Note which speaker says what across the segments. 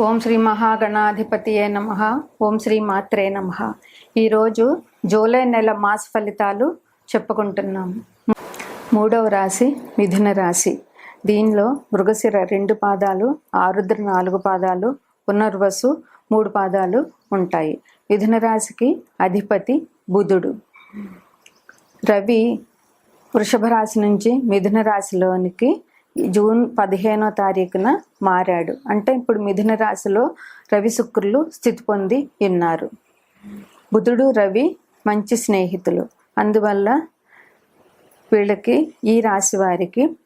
Speaker 1: ఓం శ్రీ మహాగణాధిపతియే నమ. ఓం శ్రీ మాత్రే నమ. ఈరోజు జూలై నెల మాస ఫలితాలు చెప్పుకుంటున్నాము మూడవ రాశి మిథున రాశి. దీనిలో మృగశిర రెండు పాదాలు ఆరుద్ర నాలుగు పాదాలు పునర్వసు మూడు పాదాలు ఉంటాయి. మిథున రాశికి అధిపతి బుధుడు. రవి వృషభ రాశి నుంచి మిథున రాశిలోనికి జూన్ పదిహేనో తారీఖున మారాడు. అంటే ఇప్పుడు మిథున రాశిలో రవి శుక్రులు స్థితి పొంది ఉన్నారు. బుధుడు రవి మంచి స్నేహితులు. అందువల్ల వీళ్ళకి ఈ రాశి వారికి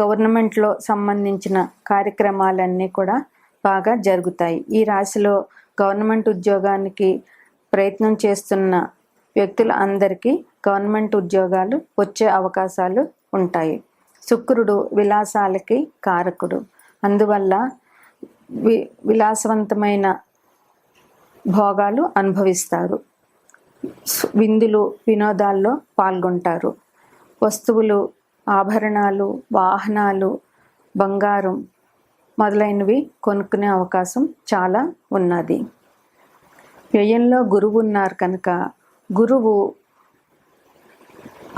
Speaker 1: గవర్నమెంట్లో సంబంధించిన కార్యక్రమాలన్నీ కూడా బాగా జరుగుతాయి. ఈ రాశిలో గవర్నమెంట్ ఉద్యోగానికి ప్రయత్నం చేస్తున్న వ్యక్తులు అందరికీ గవర్నమెంట్ ఉద్యోగాలు వచ్చే అవకాశాలు ఉంటాయి. శుక్రుడు విలాసాలకి కారకుడు. అందువల్ల వి విలాసవంతమైన భోగాలు అనుభవిస్తారు. విందులు వినోదాల్లో పాల్గొంటారు. వస్తువులు ఆభరణాలు వాహనాలు బంగారం మొదలైనవి కొనుక్కునే అవకాశం చాలా ఉన్నది. వ్యయంలో గురువు ఉన్నారు కనుక గురువు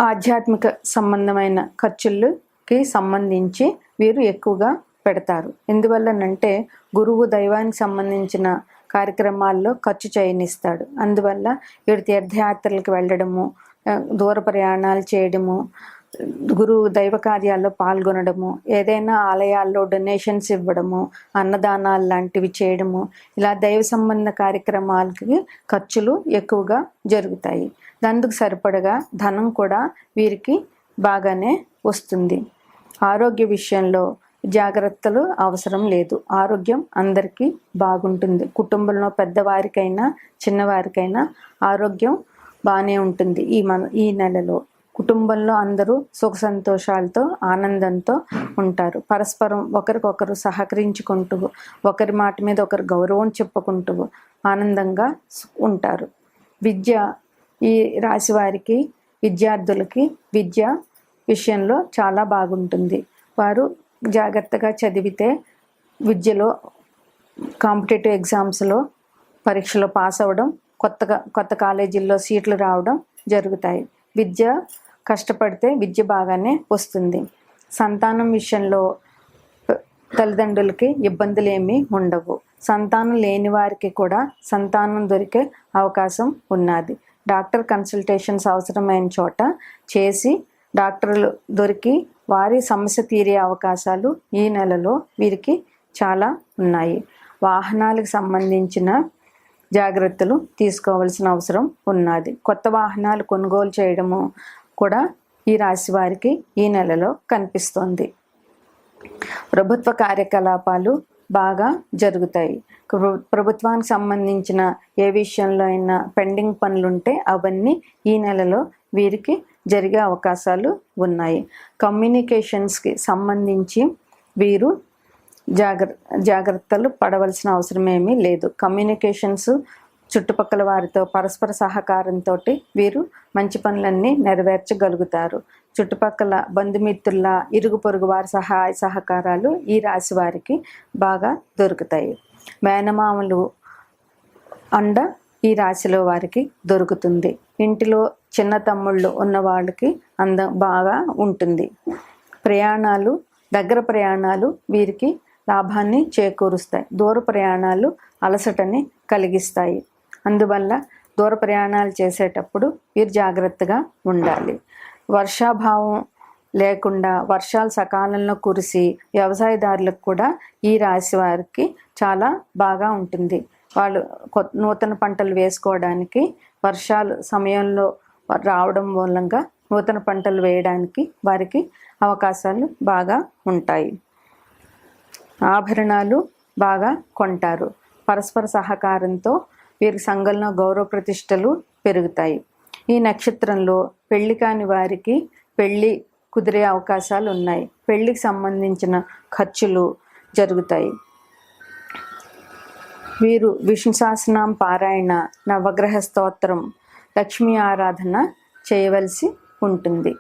Speaker 1: ఆధ్యాత్మిక సంబంధమైన ఖర్చులు కి సంబంధించి వీరు ఎక్కువగా పెడతారు. ఎందువల్లనంటే గురువు దైవానికి సంబంధించిన కార్యక్రమాల్లో ఖర్చు చేయనిస్తాడు. అందువల్ల వీడు తీర్థయాత్రలకు వెళ్ళడము దూర ప్రయాణాలు చేయడము గురువు దైవ కార్యాల్లో పాల్గొనడము ఏదైనా ఆలయాల్లో డొనేషన్స్ ఇవ్వడము అన్నదానాలు లాంటివి చేయడము ఇలా దైవ సంబంధ కార్యక్రమాలకి ఖర్చులు ఎక్కువగా జరుగుతాయి. దానికి సరిపడగా ధనం కూడా వీరికి బాగానే వస్తుంది. ఆరోగ్య విషయంలో జాగ్రత్తలు అవసరం లేదు. ఆరోగ్యం అందరికీ బాగుంటుంది. కుటుంబంలో పెద్దవారికైనా చిన్నవారికైనా ఆరోగ్యం బాగానే ఉంటుంది. ఈ మన ఈ నెలలో కుటుంబంలో అందరూ సుఖ సంతోషాలతో ఆనందంతో ఉంటారు. పరస్పరం ఒకరికొకరు సహకరించుకుంటూ ఒకరి మాట మీద ఒకరు గౌరవం చెప్పుకుంటూ ఆనందంగా ఉంటారు. విద్య ఈ రాశి వారికి విద్యార్థులకి విద్య విషయంలో చాలా బాగుంటుంది. వారు జాగ్రత్తగా చదివితే విద్యలో కాంపిటేటివ్ ఎగ్జామ్స్లో పరీక్షలో పాస్ అవ్వడం కొత్తగా కొత్త కాలేజీల్లో సీట్లు రావడం జరుగుతాయి. విద్య కష్టపడితే విద్య బాగానే వస్తుంది. సంతానం విషయంలో తల్లిదండ్రులకి ఇబ్బందులు ఏమీ ఉండవు. సంతానం లేని వారికి కూడా సంతానం దొరికే అవకాశం ఉన్నది. డాక్టర్ కన్సల్టేషన్స్ అవసరమైన చోట చేసి డాక్టర్లు దొరికి వారి సమస్య తీరే అవకాశాలు ఈ నెలలో వీరికి చాలా ఉన్నాయి. వాహనాలకు సంబంధించిన జాగ్రత్తలు తీసుకోవాల్సిన అవసరం ఉన్నది. కొత్త వాహనాలు కొనుగోలు చేయడము కూడా ఈ రాశి వారికి ఈ నెలలో కనిపిస్తోంది. ప్రభుత్వ కార్యకలాపాలు బాగా జరుగుతాయి. ప్రభుత్వానికి సంబంధించిన ఏ విషయంలో అయినా పెండింగ్ పనులుంటే అవన్నీ ఈ నెలలో వీరికి జరిగే అవకాశాలు ఉన్నాయి. కమ్యూనికేషన్స్కి సంబంధించి వీరు జాగ్ర జాగ్రత్తలు పడవలసిన అవసరం ఏమీ లేదు. కమ్యూనికేషన్స్ చుట్టుపక్కల వారితో పరస్పర సహకారంతో వీరు మంచి పనులన్నీ నెరవేర్చగలుగుతారు. చుట్టుపక్కల బంధుమిత్రుల ఇరుగు పొరుగు వారి సహాయ సహకారాలు ఈ రాశి వారికి బాగా దొరుకుతాయి. మేనమామలు అండ ఈ రాశిలో వారికి దొరుకుతుంది. ఇంటిలో చిన్న తమ్ముళ్ళు ఉన్న వాళ్ళకి అంద బాగా ఉంటుంది. ప్రయాణాలు దగ్గర ప్రయాణాలు వీరికి లాభాన్ని చేకూరుస్తాయి. దూర ప్రయాణాలు అలసటని కలిగిస్తాయి. అందువల్ల దూర ప్రయాణాలు చేసేటప్పుడు వీరు జాగ్రత్తగా ఉండాలి. వర్షాభావం లేకుండా వర్షాలు సకాలంలో కురిసి వ్యవసాయదారులకు కూడా ఈ రాశి వారికి చాలా బాగా ఉంటుంది. వాళ్ళు కొత్త నూతన పంటలు వేసుకోవడానికి వర్షాలు సమయంలో రావడం మూలంగా నూతన పంటలు వేయడానికి వారికి అవకాశాలు బాగా ఉంటాయి. ఆభరణాలు బాగా కొంటారు. పరస్పర సహకారంతో వీరి సంఘంలో గౌరవ ప్రతిష్టలు పెరుగుతాయి. ఈ నక్షత్రంలో పెళ్ళి కాని వారికి పెళ్ళి కుదిరే అవకాశాలు ఉన్నాయి. పెళ్ళికి సంబంధించిన ఖర్చులు జరుగుతాయి. వీరు విష్ణు సహస్రనామ పారాయణ నవగ్రహ స్తోత్రం లక్ష్మీ ఆరాధన చేయవలసి ఉంటుంది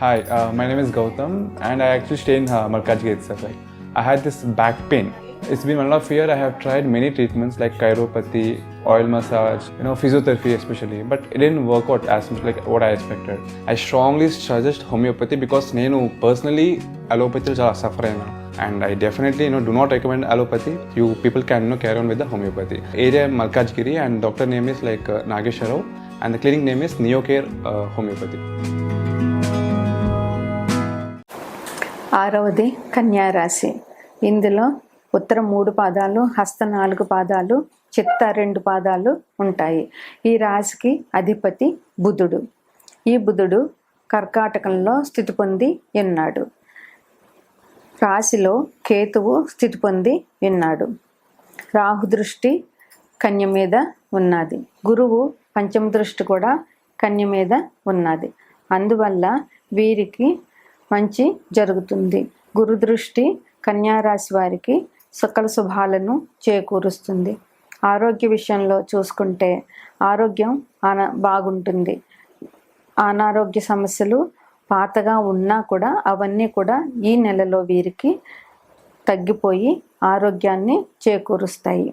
Speaker 2: Hi, uh, my name is Gautam, and I actually stay in uh, Malkajgiri itself. Like, I had this back pain. It's been one and a half year. I have tried many treatments like chiropathy, oil massage, you know, physiotherapy especially, but it didn't work out as much like what I expected. I strongly suggest homeopathy because నేను personally allopathy చాలా suffer అయినా and I definitely you know do not recommend allopathy you people can no carry on with the homeopathy area Malkajgiri and doctor name is like Nageswara Rao and the clinic name is Neocare homeopathy
Speaker 1: ఆరవది కన్యారాశి ఇందులో ఉత్తర మూడు పాదాలు హస్త నాలుగు పాదాలు చిత్త రెండు పాదాలు ఉంటాయి. ఈ రాశికి అధిపతి బుధుడు. ఈ బుధుడు కర్కాటకంలో స్థితి పొంది ఉన్నాడు. రాశిలో కేతువు స్థితి పొంది ఉన్నాడు. రాహు దృష్టి కన్య మీద ఉన్నది. గురువు పంచమ దృష్టి కూడా కన్య మీద ఉన్నది. అందువల్ల వీరికి మంచి జరుగుతుంది. గురు దృష్టి కన్యారాశి వారికి సకల శుభాలను చేకూరుస్తుంది. ఆరోగ్య విషయంలో చూసుకుంటే ఆరోగ్యం ఆన బాగుంటుంది. అనారోగ్య సమస్యలు పాతగా ఉన్నా కూడా అవన్నీ కూడా ఈ నెలలో వీరికి తగ్గిపోయి ఆరోగ్యాన్ని చేకూరుస్తాయి.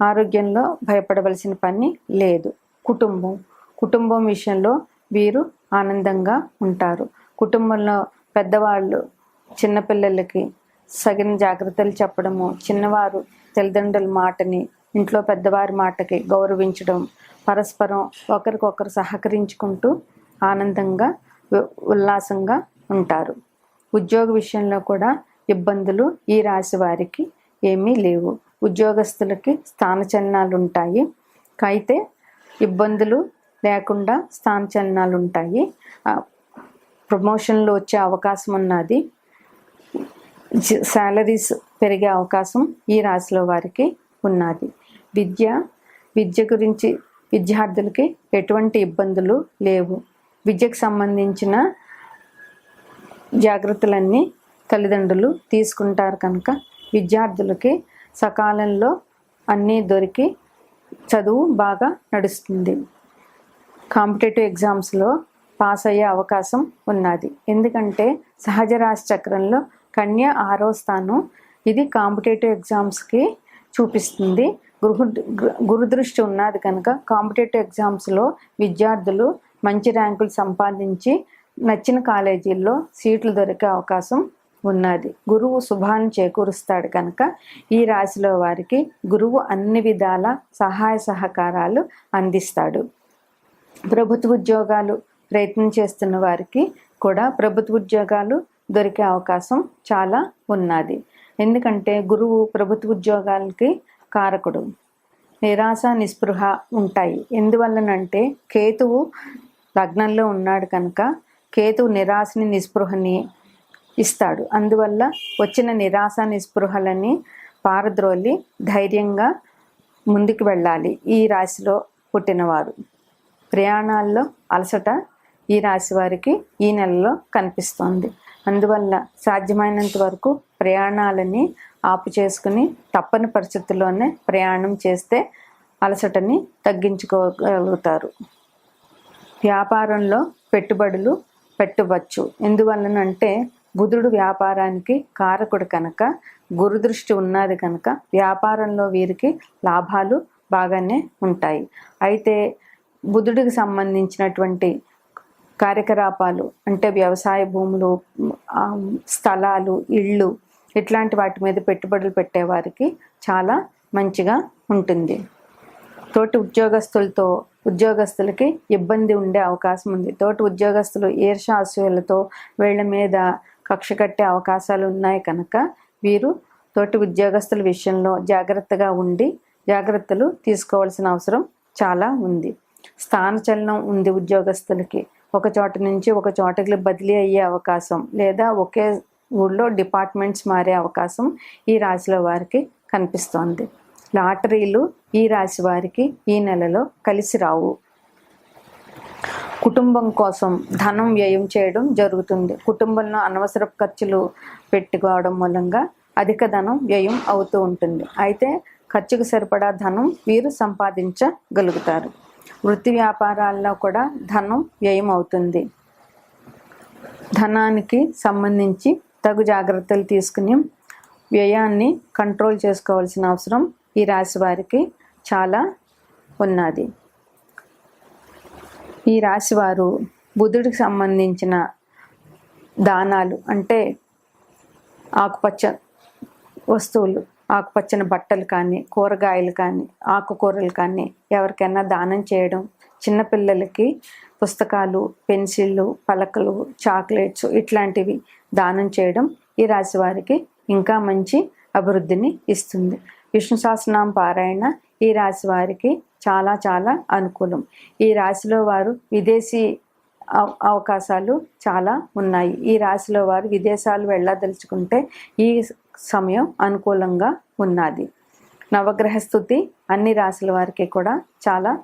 Speaker 1: ఆరోగ్యంలో భయపడవలసిన పని లేదు. కుటుంబం. కుటుంబం విషయంలో వీరు ఆనందంగా ఉంటారు. కుటుంబంలో పెద్దవాళ్ళు చిన్నపిల్లలకి సగిన జాగ్రత్తలు చెప్పడము చిన్నవారు తల్లిదండ్రుల మాటని ఇంట్లో పెద్దవారి మాటకి గౌరవించడం పరస్పరం ఒకరికొకరు సహకరించుకుంటూ ఆనందంగా ఉల్లాసంగా ఉంటారు. ఉద్యోగ విషయంలో కూడా ఇబ్బందులు ఈ రాశి వారికి ఏమీ లేవు. ఉద్యోగస్తులకి స్థానచలనాలు ఉంటాయి అయితే ఇబ్బందులు లేకుండా స్థానచలనాలు ఉంటాయి ప్రమోషన్లు వచ్చే అవకాశం ఉన్నది. శాలరీస్ పెరిగే అవకాశం ఈ రాశిలో వారికి ఉన్నది. విద్య విద్య గురించి విద్యార్థులకి ఎటువంటి ఇబ్బందులు లేవు. విద్యకు సంబంధించిన జాగ్రత్తలన్నీ తల్లిదండ్రులు తీసుకుంటారు కనుక విద్యార్థులకి సకాలంలో అన్నీ దొరికి చదువు బాగా నడుస్తుంది. కాంపిటేటివ్ ఎగ్జామ్స్లో పాస్ అయ్యే అవకాశం ఉన్నది. ఎందుకంటే సహజ రాశి చక్రంలో కన్య ఆరో స్థానం ఇది కాంపిటేటివ్ ఎగ్జామ్స్కి చూపిస్తుంది. గురు గురుదృష్టి ఉన్నది కనుక కాంపిటేటివ్ ఎగ్జామ్స్లో విద్యార్థులు మంచి ర్యాంకులు సంపాదించి నచ్చిన కాలేజీల్లో సీట్లు దొరికే అవకాశం ఉన్నది. గురువు శుభాన్ని చేకూరుస్తాడు కనుక ఈ రాశిలో వారికి గురువు అన్ని విధాల సహాయ సహకారాలు అందిస్తాడు. ప్రభుత్వ ఉద్యోగాలు ప్రయత్నం చేస్తున్న వారికి కూడా ప్రభుత్వ ఉద్యోగాలు దొరికే అవకాశం చాలా ఉన్నది. ఎందుకంటే గురువు ప్రభుత్వ ఉద్యోగాలకి కారకుడు. నిరాశ నిస్పృహ ఉంటాయి. ఎందువల్లనంటే కేతువు లగ్నంలో ఉన్నాడు కనుక కేతువు నిరాశని నిస్పృహని ఇస్తాడు. అందువల్ల వచ్చిన నిరాశ నిస్పృహలని పారద్రోలి ధైర్యంగా ముందుకు వెళ్ళాలి ఈ రాశిలో పుట్టినవారు. ప్రయాణాల్లో అలసట ఈ రాశి వారికి ఈ నెలలో కనిపిస్తోంది. అందువల్ల సాధ్యమైనంత వరకు ప్రయాణాలని ఆపు చేసుకుని తప్పని పరిస్థితుల్లోనే ప్రయాణం చేస్తే అలసటని తగ్గించుకోగలుగుతారు. వ్యాపారంలో పెట్టుబడులు పెట్టవచ్చు. ఎందువలనంటే బుధుడు వ్యాపారానికి కారకుడు కనుక గురుదృష్టి ఉన్నది కనుక వ్యాపారంలో వీరికి లాభాలు బాగానే ఉంటాయి. అయితే బుధుడికి సంబంధించినటువంటి కార్యకలాపాలు అంటే వ్యవసాయ భూములు స్థలాలు ఇళ్ళు ఇట్లాంటి వాటి మీద పెట్టుబడులు పెట్టేవారికి చాలా మంచిగా ఉంటుంది. తోటి ఉద్యోగస్తులతో ఉద్యోగస్తులకి ఇబ్బంది ఉండే అవకాశం ఉంది. తోటి ఉద్యోగస్తులు ఈర్ష అసూయలతో వీళ్ళ మీద కక్ష కట్టే అవకాశాలు ఉన్నాయి కనుక వీరు తోటి ఉద్యోగస్తుల విషయంలో జాగ్రత్తగా ఉండి జాగ్రత్తలు తీసుకోవాల్సిన అవసరం చాలా ఉంది. స్థానచలనం ఉంది ఉద్యోగస్తులకి. ఒక చోట నుంచి ఒక చోటకి బదిలీ అయ్యే అవకాశం లేదా ఒకే ఊళ్ళో డిపార్ట్మెంట్స్ మారే అవకాశం ఈ రాశిలో వారికి కనిపిస్తోంది. లాటరీలు ఈ రాశి వారికి ఈ నెలలో కలిసి రావు. కుటుంబం కోసం ధనం వ్యయం చేయడం జరుగుతుంది. కుటుంబంలో అనవసర ఖర్చులు పెట్టుకోవడం మూలంగా అధిక ధనం వ్యయం అవుతూ ఉంటుంది. అయితే ఖర్చుకు సరిపడా ధనం వీరు సంపాదించగలుగుతారు. వృత్తి వ్యాపారాల్లో కూడా ధనం వ్యయం అవుతుంది. ధనానికి సంబంధించి తగు జాగ్రత్తలు తీసుకుని వ్యయాన్ని కంట్రోల్ చేసుకోవాల్సిన అవసరం ఈ రాశి వారికి చాలా ఉన్నది. ఈ రాశివారు బుధుడికి సంబంధించిన దానాలు అంటే ఆకుపచ్చ వస్తువులు ఆకుపచ్చని బట్టలు కానీ కూరగాయలు కానీ ఆకుకూరలు కానీ ఎవరికైనా దానం చేయడం చిన్నపిల్లలకి పుస్తకాలు పెన్సిళ్ళు పలకలు చాక్లెట్స్ ఇట్లాంటివి దానం చేయడం ఈ రాశి వారికి ఇంకా మంచి అభివృద్ధిని ఇస్తుంది. విష్ణు సహస్రనామ పారాయణ ఈ రాశి వారికి చాలా చాలా అనుకూలం. ఈ రాశిలో వారు విదేశీ అవ- అవకాశాలు చాలా ఉన్నాయి. ఈ రాశిలో వారు విదేశాలు వెళ్ళదలుచుకుంటే ఈ సమయం అనుకూలంగా ఉన్నది. నవగ్రహ స్థుతి అన్ని రాశుల వారికి కూడా చాలా